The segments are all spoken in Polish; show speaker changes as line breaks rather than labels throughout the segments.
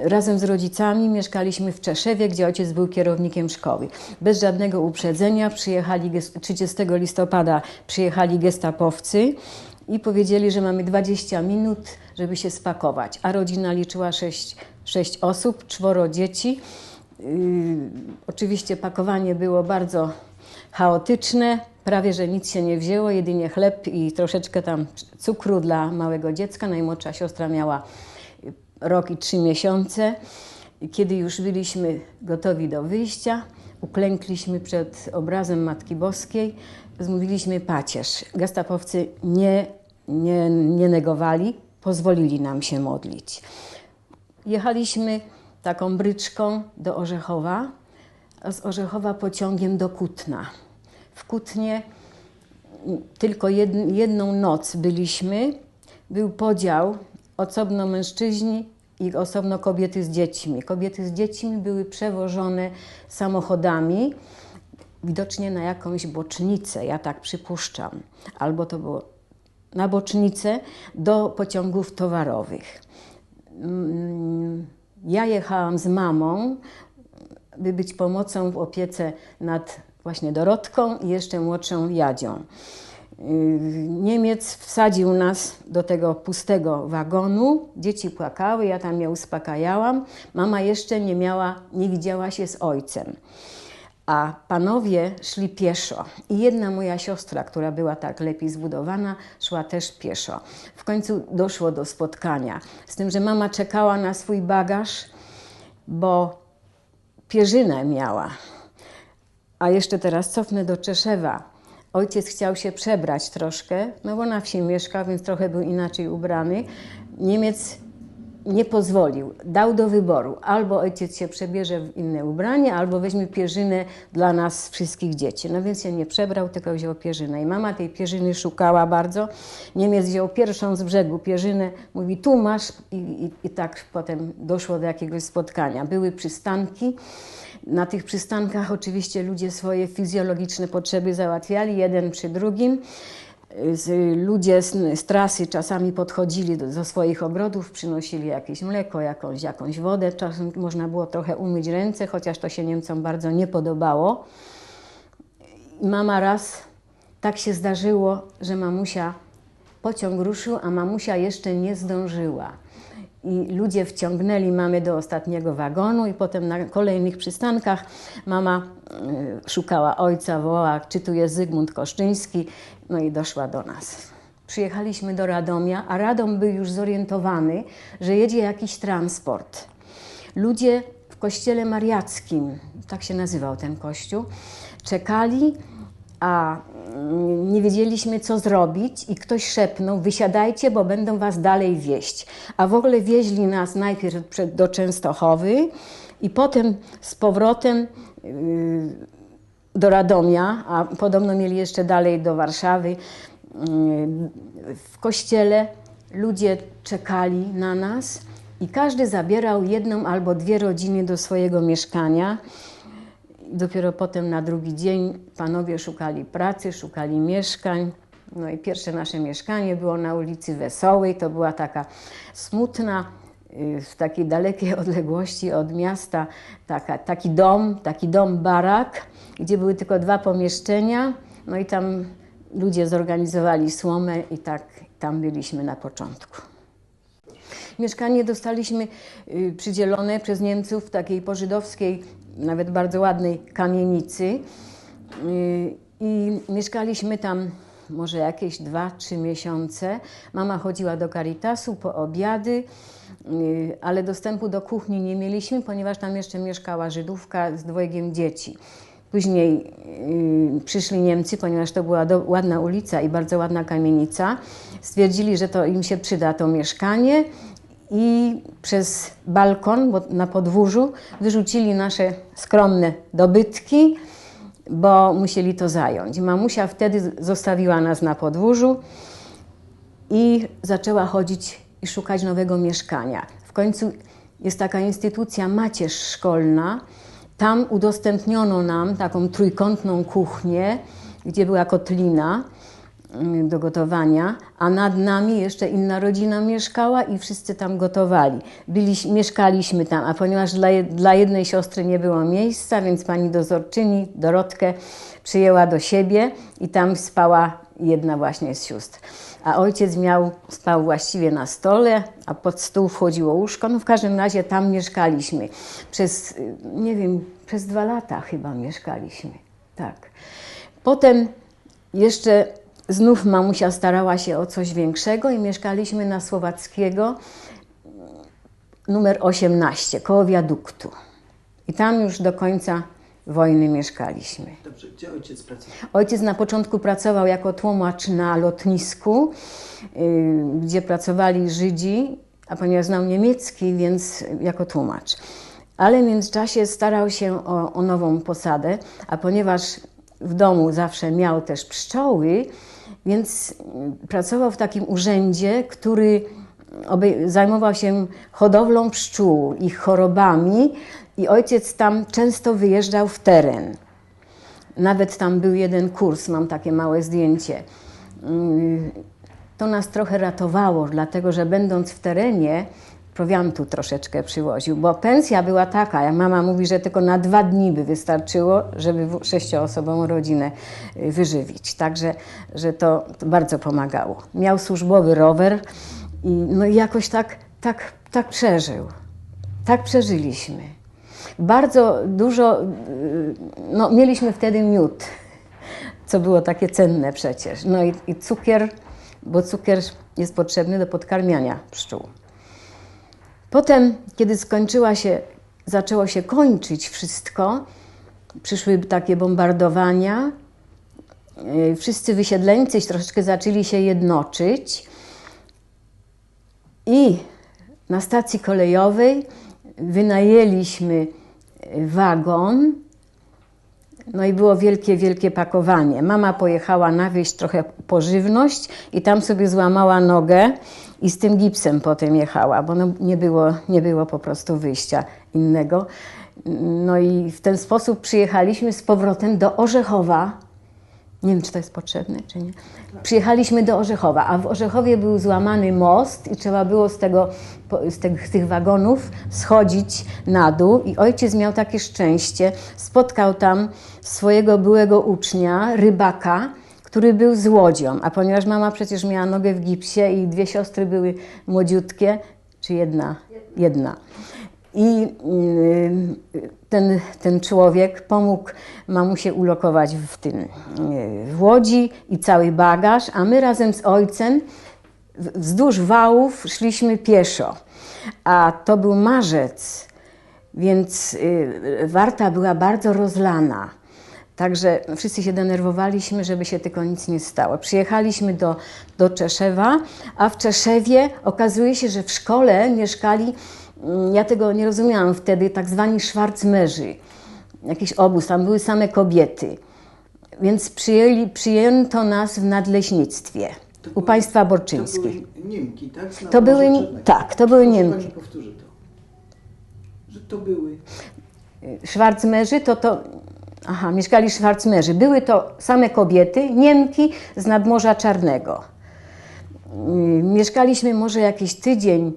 Razem z rodzicami mieszkaliśmy w Czeszewie, gdzie ojciec był kierownikiem szkoły. Bez żadnego uprzedzenia przyjechali ges- 30 listopada przyjechali gestapowcy i powiedzieli, że mamy 20 minut, żeby się spakować. A rodzina liczyła 6, 6 osób, czworo dzieci. Yy, oczywiście pakowanie było bardzo chaotyczne, prawie że nic się nie wzięło, jedynie chleb i troszeczkę tam cukru dla małego dziecka. Najmłodsza siostra miała rok i trzy miesiące. Kiedy już byliśmy gotowi do wyjścia, uklękliśmy przed obrazem Matki Boskiej, zmówiliśmy pacierz. Gestapowcy nie, nie, nie negowali, pozwolili nam się modlić. Jechaliśmy taką bryczką do Orzechowa, a z Orzechowa pociągiem do Kutna. W Kutnie tylko jed, jedną noc byliśmy. Był podział, osobno mężczyźni i osobno kobiety z dziećmi. Kobiety z dziećmi były przewożone samochodami, widocznie na jakąś bocznicę, ja tak przypuszczam. Albo to było na bocznicę do pociągów towarowych. Mm, Ja jechałam z mamą, by być pomocą w opiece nad właśnie Dorotką i jeszcze młodszą Jadzią. Yy, Niemiec wsadził nas do tego pustego wagonu, dzieci płakały, ja tam je uspokajałam. Mama jeszcze nie miała, nie widziała się z ojcem. A panowie szli pieszo. I jedna moja siostra, która była tak lepiej zbudowana, szła też pieszo. W końcu doszło do spotkania. Z tym, że mama czekała na swój bagaż, bo pierzynę miała. A jeszcze teraz cofnę do Czeszewa. Ojciec chciał się przebrać troszkę, no bo na wsi mieszkał, więc trochę był inaczej ubrany. Niemiec nie pozwolił, dał do wyboru. Albo ojciec się przebierze w inne ubranie, albo weźmie pierzynę dla nas wszystkich dzieci. No więc się nie przebrał, tylko wziął pierzynę. I mama tej pierzyny szukała bardzo. Niemiec wziął pierwszą z brzegu pierzynę, mówi tu masz i, i, i tak potem doszło do jakiegoś spotkania. Były przystanki. Na tych przystankach oczywiście ludzie swoje fizjologiczne potrzeby załatwiali, jeden przy drugim. Ludzie z, z trasy czasami podchodzili do, do swoich ogrodów, przynosili jakieś mleko, jakąś, jakąś wodę. Czasem można było trochę umyć ręce, chociaż to się Niemcom bardzo nie podobało. Mama raz, tak się zdarzyło, że mamusia, pociąg ruszył, a mamusia jeszcze nie zdążyła. I ludzie wciągnęli mamę do ostatniego wagonu i potem na kolejnych przystankach mama y, szukała ojca, wołała, czy tu jest Zygmunt Koszczyński, no i doszła do nas. Przyjechaliśmy do Radomia, a Radom był już zorientowany, że jedzie jakiś transport. Ludzie w kościele mariackim, tak się nazywał ten kościół, czekali, a nie wiedzieliśmy, co zrobić, i ktoś szepnął: Wysiadajcie, bo będą was dalej wieść. A w ogóle wieźli nas najpierw do Częstochowy i potem z powrotem yy, do Radomia, a podobno mieli jeszcze dalej do Warszawy. Yy, W kościele ludzie czekali na nas i każdy zabierał jedną albo dwie rodziny do swojego mieszkania. Dopiero potem na drugi dzień panowie szukali pracy, szukali mieszkań. No i pierwsze nasze mieszkanie było na ulicy Wesołej. To była taka smutna, y, w takiej dalekiej odległości od miasta, taka, taki dom, taki dom barak, gdzie były tylko dwa pomieszczenia. No i tam ludzie zorganizowali słomę i tak tam byliśmy na początku. Mieszkanie dostaliśmy y, przydzielone przez Niemców w takiej pożydowskiej, nawet bardzo ładnej kamienicy. Y, I mieszkaliśmy tam może jakieś dwa, trzy miesiące. Mama chodziła do Caritasu po obiady, y, ale dostępu do kuchni nie mieliśmy, ponieważ tam jeszcze mieszkała Żydówka z dwojgiem dzieci. Później y, przyszli Niemcy, ponieważ to była do, ładna ulica i bardzo ładna kamienica. Stwierdzili, że to im się przyda to mieszkanie i przez balkon bo na podwórzu wyrzucili nasze skromne dobytki, bo musieli to zająć. Mamusia wtedy zostawiła nas na podwórzu i zaczęła chodzić i szukać nowego mieszkania. W końcu jest taka instytucja macierz szkolna. Tam udostępniono nam taką trójkątną kuchnię, gdzie była kotlina. Mm, do gotowania, a nad nami jeszcze inna rodzina mieszkała i wszyscy tam gotowali. Byliśmy, mieszkaliśmy tam, a ponieważ dla, dla jednej siostry nie było miejsca, więc pani dozorczyni Dorotkę przyjęła do siebie i tam spała jedna właśnie z sióstr. A ojciec miał, spał właściwie na stole, a pod stół wchodziło łóżko. No w każdym razie tam mieszkaliśmy. Przez, y, nie wiem, przez dwa lata chyba mieszkaliśmy. Tak. Potem jeszcze znów mamusia starała się o coś większego i mieszkaliśmy na Słowackiego numer 18, koło wiaduktu. I tam już do końca wojny mieszkaliśmy.
Dobrze, gdzie ojciec pracował?
Ojciec na początku pracował jako tłumacz na lotnisku, y, gdzie pracowali Żydzi, a ponieważ znał niemiecki, więc jako tłumacz. Ale w międzyczasie starał się o, o nową posadę, a ponieważ w domu zawsze miał też pszczoły, więc pracował w takim urzędzie, który zajmował się hodowlą pszczół, ich chorobami i ojciec tam często wyjeżdżał w teren. Nawet tam był jeden kurs, mam takie małe zdjęcie. Mm, To nas trochę ratowało, dlatego że będąc w terenie, prowiantu troszeczkę przywoził, bo pensja była taka, jak mama mówi, że tylko na dwa dni by wystarczyło, żeby sześcioosobową rodzinę y, wyżywić. Także że to, to bardzo pomagało. Miał służbowy rower i no jakoś tak, tak, tak przeżył. Tak przeżyliśmy. Bardzo dużo, y, no mieliśmy wtedy miód, co było takie cenne przecież. No i, i cukier, bo cukier jest potrzebny do podkarmiania pszczół. Potem, kiedy skończyła się, zaczęło się kończyć wszystko, przyszły takie bombardowania, y, wszyscy wysiedleńcy troszeczkę zaczęli się jednoczyć. I na stacji kolejowej wynajęliśmy wagon, no i było wielkie, wielkie pakowanie. Mama pojechała na wieś trochę po żywność i tam sobie złamała nogę i z tym gipsem potem jechała, bo no nie, było, nie było po prostu wyjścia innego. No i w ten sposób przyjechaliśmy z powrotem do Orzechowa. Nie wiem, czy to jest potrzebne, czy nie. Przyjechaliśmy do Orzechowa, a w Orzechowie był złamany most i trzeba było z, tego, z, tych, z tych wagonów schodzić na dół. I ojciec miał takie szczęście, spotkał tam swojego byłego ucznia, rybaka, który był z łodzią. A ponieważ mama przecież miała nogę w gipsie i dwie siostry były młodziutkie, czy jedna? Jedna. I y, ten, ten człowiek pomógł mamusie ulokować w tym y, w łodzi i cały bagaż, a my razem z ojcem wzdłuż wałów szliśmy pieszo. A to był marzec, więc y, warta była bardzo rozlana. Także wszyscy się denerwowaliśmy, żeby się tylko nic nie stało. Przyjechaliśmy do, do Czeszewa, a w Czeszewie okazuje się, że w szkole mieszkali, mm, ja tego nie rozumiałam wtedy, tak zwani szwarcmerzy. Jakiś obóz, tam były same kobiety. Więc przyjęli, przyjęto nas w nadleśnictwie
To
u państwa
To
borczyńskich.
były Niemki, tak? Z
To były- tak, to były Niemki.
Pani powtórzy to. Że to były...
Szwarcmerzy to to. Aha, mieszkali Szwarcmerzy. Były to same kobiety, Niemki z nadmorza Czarnego. Mm, Mieszkaliśmy może jakiś tydzień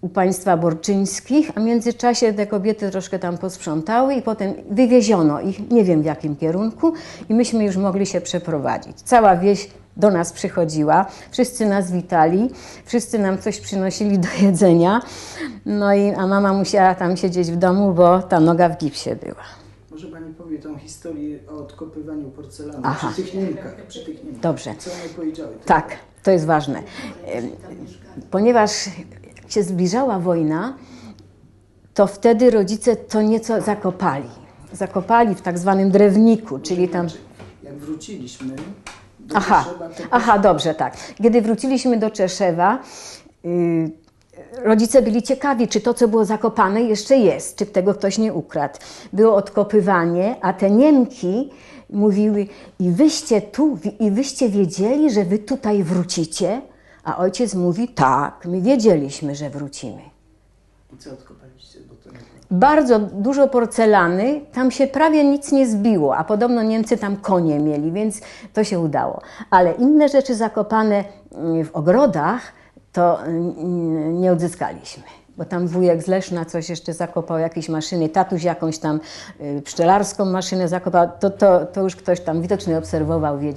u państwa borczyńskich, a w międzyczasie te kobiety troszkę tam posprzątały i potem wywieziono ich, nie wiem w jakim kierunku, i myśmy już mogli się przeprowadzić. Cała wieś do nas przychodziła, wszyscy nas witali, wszyscy nam coś przynosili do jedzenia, no i a mama musiała tam siedzieć w domu, bo ta noga w gipsie była.
Powie tą historię o odkopywaniu porcelany
Aha.
przy tych Niemkach, przy tych Niemkach.
Dobrze.
Co one powiedziały?
Tak, to jest ważne. Ponieważ się zbliżała wojna, to wtedy rodzice to nieco zakopali. Zakopali w tak zwanym drewniku, czyli tam.
Inaczej, Jak wróciliśmy do
Aha,
Rzeszowa, to
aha, dobrze, tak. Kiedy wróciliśmy do Czeszewa, y, rodzice byli ciekawi, czy to, co było zakopane, jeszcze jest, czy tego ktoś nie ukradł. Było odkopywanie, a te Niemki mówiły, i wyście tu, i wyście wiedzieli, że wy tutaj wrócicie? A ojciec mówi, tak, my wiedzieliśmy, że wrócimy.
I co odkopaliście?
Bardzo dużo porcelany, tam się prawie nic nie zbiło, a podobno Niemcy tam konie mieli, więc to się udało. Ale inne rzeczy zakopane mm, w ogrodach to nie odzyskaliśmy. Bo tam wujek z Leszna coś jeszcze zakopał, jakieś maszyny, tatuś jakąś tam y, pszczelarską maszynę zakopał, to, to, to już ktoś tam widocznie obserwował, wiedział.